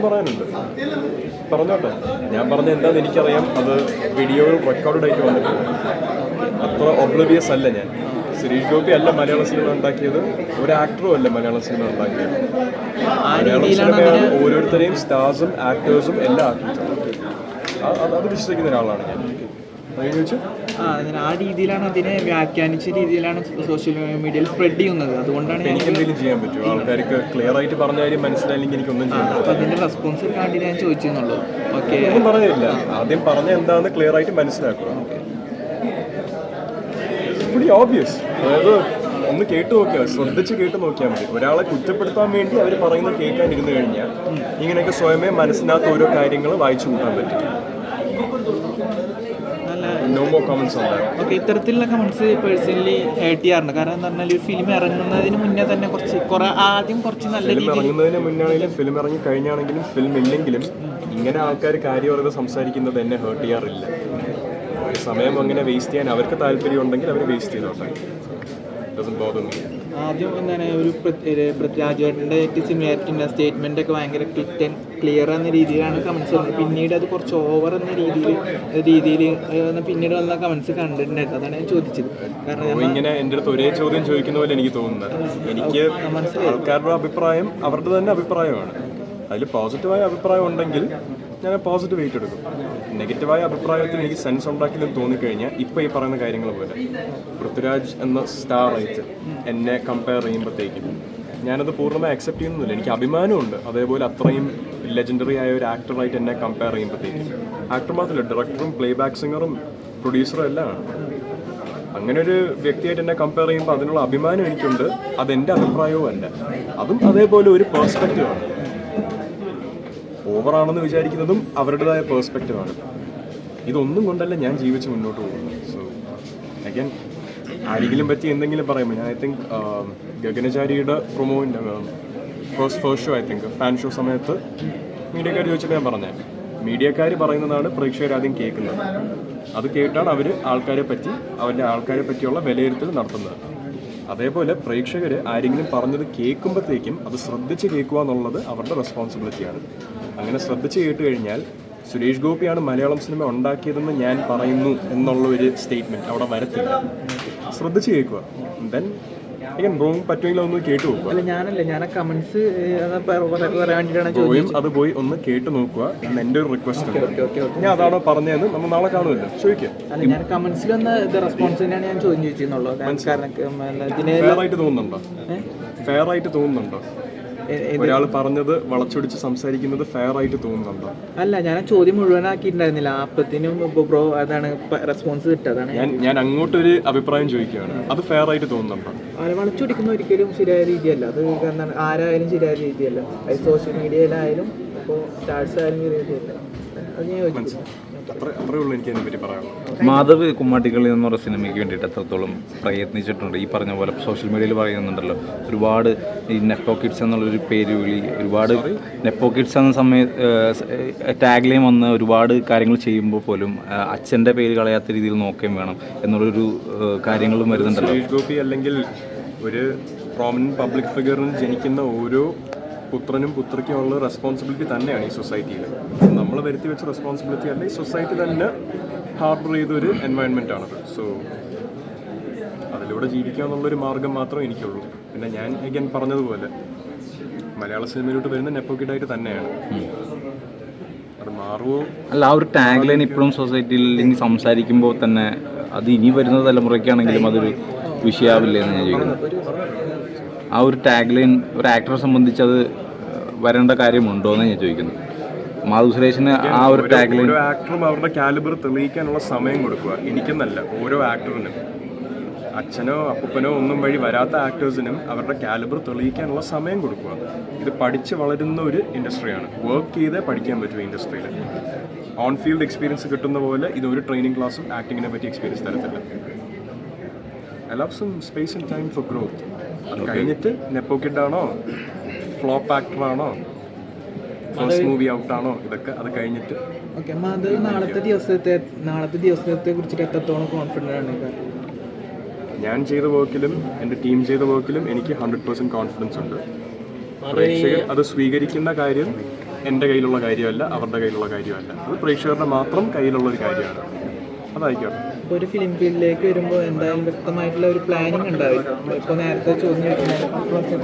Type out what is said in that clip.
ദിവസം പറയാനുണ്ട്. പറഞ്ഞോട്ടെ. ഞാൻ പറഞ്ഞ എന്താണെന്ന് എനിക്കറിയാം. അത് വീഡിയോ റെക്കോർഡ് ആയിട്ട് വന്നിട്ടുണ്ട് അത്ര ഒബ്ലബിയസ് അല്ല ഞാൻ. സുരേഷ് ഗോപി അല്ല മലയാള സിനിമ ഉണ്ടാക്കിയത്. ഒരു ആക്ടറും അല്ല മലയാള സിനിമ ഉണ്ടാക്കിയത്. മലയാള സിനിമയാണ് ഓരോരുത്തരെയും സ്റ്റാർസും ആക്ടേഴ്സും എല്ലാം ആക്കിയിട്ടുണ്ട്. അത് വിശ്വസിക്കുന്ന ഒരാളാണ് ഞാൻ. ആ അതിന് ആ രീതിയിലാണ് അതിനെ വ്യാഖ്യാനിച്ച രീതിയിലാണ് സോഷ്യൽ മീഡിയയിൽ സ്പ്രെഡ് ചെയ്യുന്നത്. അതുകൊണ്ടാണ് എനിക്ക് എന്തെങ്കിലും ചെയ്യാൻ പറ്റുമോ? ആൾക്കാർക്ക് ക്ലിയർ ആയിട്ട് പറഞ്ഞ കാര്യം മനസ്സിലായില്ലെങ്കിൽ എനിക്കൊന്നും ചെയ്യാൻ പറ്റില്ല അപ്പൊ അതിന്റെ റെസ്പോൺസ് കാണ്ടി ഞാൻ ചോദിച്ചെന്നുള്ളൂ. ഓക്കെ ഒന്നും പറഞ്ഞില്ല ആദ്യം പറഞ്ഞ എന്താണെന്ന് ക്ലിയർ ആയിട്ട് മനസ്സിലാക്കുക. ഓബിയസ് അതായത് ഒന്ന് കേട്ട് നോക്കിയാൽ ശ്രദ്ധിച്ച് കേട്ട് നോക്കിയാൽ മതി. ഒരാളെ കുറ്റപ്പെടുത്താൻ വേണ്ടി അവർ പറയുന്നത് കേൾക്കാൻ ഇരുന്ന് കഴിഞ്ഞാൽ ഇങ്ങനെയൊക്കെ സ്വയമേ മനസ്സിനകത്ത് ഓരോ കാര്യങ്ങൾ വായിച്ചു കൂട്ടാൻ പറ്റും. നല്ല കമന്റ്സ് കമൻസ് ഓക്കെ ഇത്തരത്തിലുള്ള കമൻസ് പേഴ്സണലി ഹേർട്ട് ചെയ്യാറുണ്ട്. കാരണം എന്ന് പറഞ്ഞാൽ ഒരു ഫിലിം ഇറങ്ങുന്നതിന് മുന്നേ തന്നെ കുറച്ച് കുറെ ആദ്യം കുറച്ച് നല്ല ഫിലിം രീതിയിൽ ഇറങ്ങുന്നതിന് മുന്നാണെങ്കിലും ഫിലിം ഇറങ്ങി കഴിഞ്ഞാണെങ്കിലും ഫിലിം ഇല്ലെങ്കിലും ഇങ്ങനെ ആൾക്കാർ കാര്യമറിത് സംസാരിക്കുന്നത് എന്നെ ഹേർട്ട് ചെയ്യാറില്ല. സമയം അങ്ങനെ വേസ്റ്റ് ചെയ്യാൻ അവർക്ക് താല്പര്യം ഉണ്ടെങ്കിൽ അവർ വേസ്റ്റ് ചെയ്തോട്ടെ. ആദ്യം എന്താണ് ഒരു പൃഥ്വിരാജേട്ടന്റെ സിമിലാരിറ്റി സ്റ്റേറ്റ്മെന്റ് ഒക്കെ ഭയങ്കര ക്ലിറ്റ് ആൻഡ് ക്ലിയർ എന്ന രീതിയിലാണ് കമൻസ് വന്നത്. പിന്നീട് അത് കുറച്ച് ഓവർ എന്ന രീതിയിൽ രീതിയിൽ പിന്നീട് വന്ന കമൻസ് കണ്ടിട്ടുണ്ടായിരുന്നു അതാണ് ഞാൻ ചോദിച്ചത്. കാരണം ഇങ്ങനെ എന്റെ അടുത്ത് ഒരേ ചോദ്യം ചോദിക്കുന്ന പോലെ എനിക്ക് തോന്നുന്നത്. എനിക്ക് ആൾക്കാരുടെ അഭിപ്രായം അവരുടെ തന്നെ അഭിപ്രായമാണ്. അതിൽ പോസിറ്റീവായ അഭിപ്രായം ഉണ്ടെങ്കിൽ ഞാൻ പോസിറ്റീവ് എടുക്കും. നെഗറ്റീവായ അഭിപ്രായത്തിൽ എനിക്ക് സെൻസ് ഉണ്ടാക്കില്ലെന്ന് തോന്നിക്കഴിഞ്ഞാൽ ഇപ്പോൾ ഈ പറയുന്ന കാര്യങ്ങൾ പോലെ. പൃഥ്വിരാജ് എന്ന സ്റ്റാർ ആയിട്ട് എന്നെ കമ്പയർ ചെയ്യുമ്പോഴത്തേക്കും ഞാനത് പൂർണമായി അക്സെപ്റ്റ് ചെയ്യുന്നില്ല. എനിക്ക് അഭിമാനമുണ്ട്. അതേപോലെ അത്രയും ലെജൻഡറി ആയ ഒരു ആക്ടറായിട്ട് എന്നെ കമ്പയർ ചെയ്യുമ്പോഴത്തേക്കും. ആക്ടർ മാത്രമല്ല ഡയറക്ടറും പ്ലേ ബാക്ക് സിംഗറും പ്രൊഡ്യൂസറും എല്ലാം. അങ്ങനെ ഒരു വ്യക്തിയായിട്ട് എന്നെ കമ്പയർ ചെയ്യുമ്പോൾ അതിനുള്ള അഭിമാനം എനിക്കുണ്ട്. അതെന്റെ അഭിപ്രായവും അല്ല. അതും അതേപോലെ ഒരു പേഴ്സ്പെക്റ്റീവാണ് ഓവറാണെന്ന് വിചാരിക്കുന്നതും അവരുടേതായ പേഴ്സ്പെക്റ്റീവാണ് ഇതൊന്നും കൊണ്ടല്ല ഞാൻ ജീവിച്ച് മുന്നോട്ട് പോകുന്നത്. സോ അഗൈൻ ആരെങ്കിലും പറ്റി എന്തെങ്കിലും പറയുമ്പോൾ ഞാൻ ഐ തിങ്ക് ഗഗനചാരിയുടെ പ്രൊമോവിന്റെ first first show I think fan show സമയത്ത് മീഡിയക്കാർ ചോദിച്ചിട്ട് ഞാൻ പറഞ്ഞത് മീഡിയക്കാർ പറയുന്നതാണ് പ്രേക്ഷകർ ആദ്യം കേൾക്കുന്നത്. അത് കേട്ടാണ് അവർ ആൾക്കാരെ പറ്റി അവരുടെ ആൾക്കാരെ പറ്റിയുള്ള വിലയിരുത്തൽ നടത്തുന്നത്. അതേപോലെ പ്രേക്ഷകർ ആരെങ്കിലും പറഞ്ഞത് കേൾക്കുമ്പോഴത്തേക്കും അത് ശ്രദ്ധിച്ച് കേൾക്കുക എന്നുള്ളത് അവരുടെ റെസ്പോൺസിബിലിറ്റിയാണ് അങ്ങനെ ശ്രദ്ധിച്ച് കേട്ട് കഴിഞ്ഞാൽ സുരേഷ് ഗോപിയാണ് മലയാളം സിനിമ ഉണ്ടാക്കിയതെന്ന് ഞാൻ പറയുന്നു എന്നുള്ള ഒരു സ്റ്റേറ്റ്മെന്റ് അവിടെ വരത്തില്ല. ശ്രദ്ധിച്ച് കേൾക്കുക. ദെൻ again റോങ് പറ്റുമെങ്കിൽ ഒന്ന് കേട്ടു നോക്കുക. അല്ല ഞാനല്ല ഞാൻ കമന്റ്സ് വേണ്ടിയിട്ടാണ് ചോദിച്ചത്. അത് പോയി ഒന്ന് കേട്ട് നോക്കുക. എന്ന് എന്റെ ഒരു റിക്വസ്റ്റ് ഞാൻ അതാണോ പറഞ്ഞതെന്ന് നമ്മൾ നാളെ കാണുമല്ലോ. ചോദിക്കാം. അല്ല ഞാൻ കമന്റ്സിൽ വന്ന റെസ്പോൺസ് തന്നെയാണ് ഞാൻ ചോദ്യം ചോദിച്ചിരുന്നുള്ളൂ. കാരണം ഇതിന് ഫെയർ ആയിട്ട് തോന്നുന്നുണ്ടോ? ഫെയർ ആയിട്ട് തോന്നുന്നുണ്ടോ? ഒരാൾ പറഞ്ഞത് വളച്ചൊടിച്ച് സംസാരിക്കുന്നത് ഫെയർ ആയിട്ട് തോന്നുന്നുണ്ടോ? അല്ല ഞാൻ ചോദ്യം മുഴുവനാക്കിയിട്ടുണ്ടായിരുന്നില്ല. ആപ്പത്തിനും ബ്രോ അതാണ് റെസ്പോൺസ് ഞാൻ ഞാൻ അങ്ങോട്ടൊരു അഭിപ്രായം ചോദിക്കുകയാണ്. അത് ഫെയർ ആയിട്ട് തോന്നുന്നുണ്ടോ? ആരെ വളച്ചൊടിക്കുന്ന ഒരിക്കലും ശരിയായ രീതിയല്ല. അത് എന്താണ്? ആരായാലും ശരിയായ രീതിയല്ല. അത് സോഷ്യൽ മീഡിയയിലായാലും ഇപ്പോൾ സ്റ്റാർസ് ആയാലും ശരിയായ രീതിയല്ല. അത് ഞാൻ മാധവ് കുമ്മാട്ടിക്കളി എന്ന് പറയുന്ന സിനിമയ്ക്ക് വേണ്ടിയിട്ട് എത്രത്തോളം പ്രയത്നിച്ചിട്ടുണ്ട്? ഈ പറഞ്ഞ പോലെ സോഷ്യൽ മീഡിയയിൽ പറയുന്നുണ്ടല്ലോ ഒരുപാട് ഈ നെപ്പോ കിഡ്സ് എന്നുള്ളൊരു പേര് വിളി ഒരുപാട് നെപ്പോ കിഡ്സ് എന്ന സമയത്ത് ടാഗ്ലൈൻ വന്ന് ഒരുപാട് കാര്യങ്ങൾ ചെയ്യുമ്പോൾ പോലും അച്ഛന്റെ പേര് കളയാത്ത രീതിയിൽ നോക്കുകയും വേണം എന്നുള്ളൊരു കാര്യങ്ങളും വരുന്നുണ്ടല്ലോ. ഗോപി അല്ലെങ്കിൽ ഒരു പ്രോമിനന്റ് പബ്ലിക് ഫിഗറിന് ജനിക്കുന്ന ഓരോ പുത്രനും പുത്രിക്കുമുള്ള റെസ്പോൺസിബിലിറ്റി തന്നെയാണ് ഈ സൊസൈറ്റിയിൽ നമ്മൾ വരുത്തി വെച്ച റെസ്പോൺസിബിലിറ്റി അല്ല ഈ സൊസൈറ്റി തന്നെ ഹാർബർ ചെയ്തൊരു എൻവയൺമെന്റ് ആണത്. സോ അതിലൂടെ ജീവിക്കുക എന്നുള്ളൊരു മാർഗം മാത്രമേ എനിക്കുള്ളൂ. പിന്നെ ഞാൻ again പറഞ്ഞതുപോലെ മലയാള സിനിമയിലോട്ട് വരുന്ന നെപ്പോക്കിഡായിട്ട് തന്നെയാണ്. അത് മാറുമോ അല്ല ആ ഒരു ടാഗ് ലൈൻ ഇപ്പോഴും സൊസൈറ്റിയിൽ ഇനി സംസാരിക്കുമ്പോൾ തന്നെ അത് ഇനി വരുന്ന തലമുറയ്ക്കാണെങ്കിലും അതൊരു വിഷയാവില്ലേ എന്ന് ഞാൻ ചോദിക്കുന്നു. ആ ഒരു ടാഗ് ലൈൻ ഒരു ആക്ടറെ സംബന്ധിച്ച് അത് വരേണ്ട കാര്യമുണ്ടോ എന്ന് ഞാൻ ചോദിക്കുന്നു. മാധു സുരേഷിന് ആ ഒരു ടാഗ് ലൈൻ ആക്ടറും അവരുടെ കാലിബർ തെളിയിക്കാനുള്ള സമയം കൊടുക്കുക. എനിക്കെന്നല്ല ഓരോ ആക്ടറിനും അച്ഛനോ അപ്പനോ ഒന്നും വഴി വരാത്ത ആക്ടേഴ്സിനും അവരുടെ കാലിബർ തെളിയിക്കാനുള്ള സമയം കൊടുക്കുക. ഇത് പഠിച്ച് വളരുന്ന ഒരു ഇൻഡസ്ട്രിയാണ് വർക്ക് ചെയ്തേ പഠിക്കാൻ പറ്റും ഇൻഡസ്ട്രിയിൽ ഓൺ ഫീൽഡ് എക്സ്പീരിയൻസ് കിട്ടുന്ന പോലെ ഇത് ഒരു ട്രെയിനിങ് ക്ലാസ്സും ആക്ടിങ്ങിനെ പറ്റി എക്സ്പീരിയൻസ് തരത്തില്ല. I love some space and time for growth അത് കഴിഞ്ഞിട്ട് നെപ്പോ കിഡാണോ ഫ്ലോപ്പ് ആക്ടറാണോ ഫസ്റ്റ് മൂവി ആണോ? ഇതൊക്കെ അത് കഴിഞ്ഞിട്ട്. ഓക്കെ മാധവ് നാളത്തെ ദിവസത്തെ നാളത്തെ ദിവസത്തെ കുറിച്ചിട്ട് എത്രത്തോളം കോൺഫിഡന്റ് ആണ് ഞാൻ ചെയ്ത വർക്കിലും എന്റെ ടീം ചെയ്ത വർക്കിലും എനിക്ക് ഹൺഡ്രഡ് പെർസെന്റ് കോൺഫിഡൻസ് ഉണ്ട്. പ്രേക്ഷകർ അത് സ്വീകരിക്കുന്ന കാര്യം എന്റെ കയ്യിലുള്ള കാര്യമല്ല അവരുടെ കയ്യിലുള്ള കാര്യമല്ല. അത് പ്രേക്ഷകരുടെ മാത്രം കയ്യിലുള്ള ഒരു കാര്യമാണ്. അതായിക്കോട്ടെ. ഇപ്പോൾ ഒരു ഫിലിം ഫീൽഡിലേക്ക് വരുമ്പോൾ എന്തായാലും വ്യക്തമായിട്ടുള്ള ഒരു പ്ലാനിങ് ഉണ്ടാവും ഇപ്പോൾ നേരത്തെ ചോദിച്ചു. വർഷം